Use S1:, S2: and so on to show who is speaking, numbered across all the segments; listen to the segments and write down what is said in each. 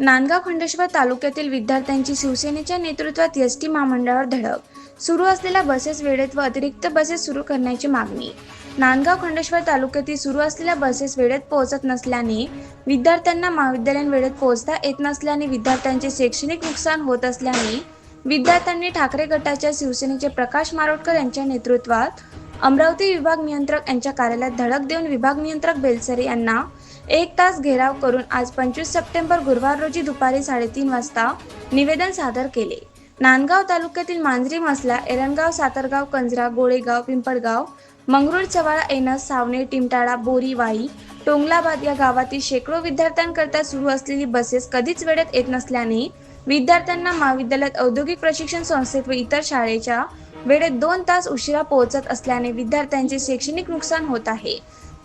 S1: नांदगाव खंडेश्वर तालुक्यातील विद्यार्थ्यांची शिवसेनेच्या नेतृत्वात एस टी महामंडळावर धडक. सुरू असलेल्या बसेस वेळेत व अतिरिक्त बसेस सुरू करण्याची मागणी. नांदगाव खंडेश्वर तालुक्यातील सुरू असलेल्या बसेस वेळेत पोहोचत नसल्याने विद्यार्थ्यांना महाविद्यालयीन वेळेत पोहोचता येत नसल्याने विद्यार्थ्यांचे शैक्षणिक नुकसान होत असल्याने विद्यार्थ्यांनी ठाकरे गटाच्या शिवसेनेचे प्रकाश मारोटकर यांच्या नेतृत्वात अमरावती विभाग नियंत्रक यांच्या कार्यालयात धडक देऊन विभाग नियंत्रक बेलसरे यांना एक तास घेराव करून आज पंचवीस सप्टेंबर गुरुवार रोजी दुपारी साडेतीन वाजता निवेदन सादर केले. नांदगाव तालुक्यातील मांजरी मसला एरणगाव सातरगाव कंजरा गोळेगाव पिंपळगाव मंगरुळ चवाळा एनस सावणे टिमटाळा बोरीवाई टोंगलाबाद या गावातील शेकडो विद्यार्थ्यांकरता सुरू असलेली बसेस कधीच वेळेत येत नसल्याने विद्यार्थ्यांना महाविद्यालयात औद्योगिक प्रशिक्षण संस्थेत व इतर शाळेच्या वेळेत दोन तास उशिरा पोहोचत असल्याने विद्यार्थ्यांचे शैक्षणिक नुकसान होत आहे.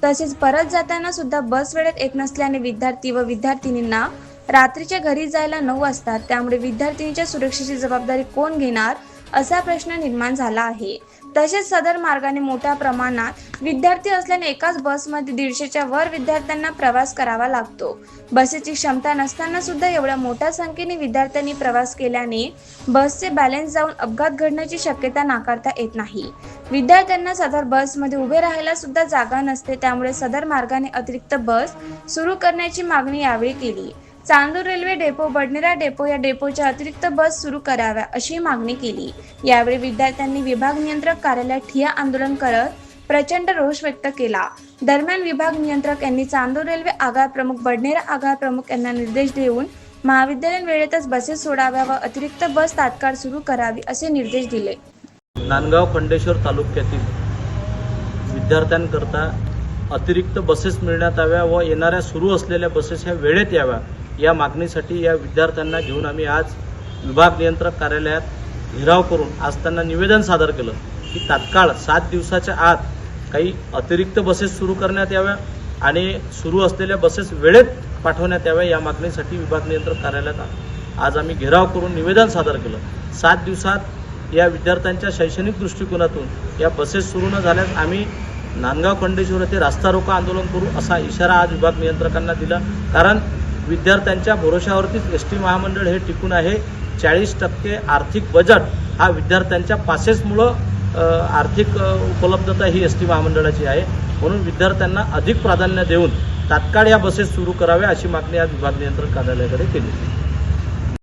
S1: तसेच परत जाताना सुद्धा बस वेळेत येत नसल्याने विद्यार्थी व विद्यार्थिनींना रात्रीच्या घरी जायला नऊ वाजतात त्यामुळे विद्यार्थिनीच्या सुरक्षेची जबाबदारी कोण घेणार असा प्रश्न निर्माण झाला आहे. तसेच सदर मार्गाने मोठ्या प्रमाणात विद्यार्थी असल्याने एकाच बसमध्ये दीडशेच्या वर विद्यार्थ्यांना प्रवास करावा लागतो. बसेची क्षमता नसताना सुद्धा एवढ्या मोठ्या संख्येने विद्यार्थ्यांनी प्रवास केल्याने बसचे बॅलन्स जाऊन अपघात घडण्याची शक्यता नाकारता येत नाही. विद्यार्थ्यांना सदर बसमध्ये उभे राहायला सुद्धा जागा नसते त्यामुळे सदर मार्गाने अतिरिक्त बस सुरू करण्याची मागणी यावेळी केली. Chandur railway depot Badnera depot या डेपोच्या अतिरिक्त बस सुरू कराव्या अशी मागणी केली. यावेळी विद्यार्थ्यांनी विभाग नियंत्रक कार्यालयात ठिया आंदोलन करत प्रचंड रोष व्यक्त केला. दरम्यान विभाग नियंत्रक यांनी चांदूर रेल्वे आगार प्रमुख बडनेरा आगार प्रमुख यांना निर्देश देऊन महाविद्यालयीन वेळेतच बसेस सोडाव्या व अतिरिक्त बस तात्काळ सुरू करावी असे निर्देश दिले.
S2: नांदगाव खंडेश्वर तालुक्यातील विद्यार्थ्यांकरता अतिरिक्त बसेस मिळण्यात याव्या व येणाऱ्या सुरू असलेल्या बसेस ह्या वेळेत याव्या. या मागणीसाठी या विद्यार्थ्यांना घेऊन आम्ही आज विभाग नियंत्रक कार्यालयात घेराव करून आज त्यांना निवेदन सादर केलं की तात्काळ सात दिवसाच्या आत काही अतिरिक्त बसेस सुरू करण्यात याव्या आणि सुरू असलेल्या बसेस वेळेत पाठवण्यात याव्या या मागणीसाठी विभाग नियंत्रक कार्यालयात आज आम्ही घेराव करून निवेदन सादर केलं. सात दिवसात या विद्यार्थ्यांच्या शैक्षणिक दृष्टिकोनातून या बसेस सुरू न झाल्यास आम्ही नांदगाव खंडेश्वर येथे रास्ता रोको आंदोलन करू असा इशारा आज विभाग नियंत्रकांना दिला. कारण विद्यार्थ्यांच्या भरोशावरतीच एस टी महामंडळ हे टिकून आहे. चाळीस टक्के आर्थिक बजेट हा विद्यार्थ्यांच्या पासेसमुळं आर्थिक उपलब्धता ही एस टी महामंडळाची आहे. म्हणून विद्यार्थ्यांना अधिक प्राधान्य देऊन तात्काळ या बसेस सुरू कराव्या अशी मागणी आज विभाग नियंत्रण कार्यालयाकडे केली.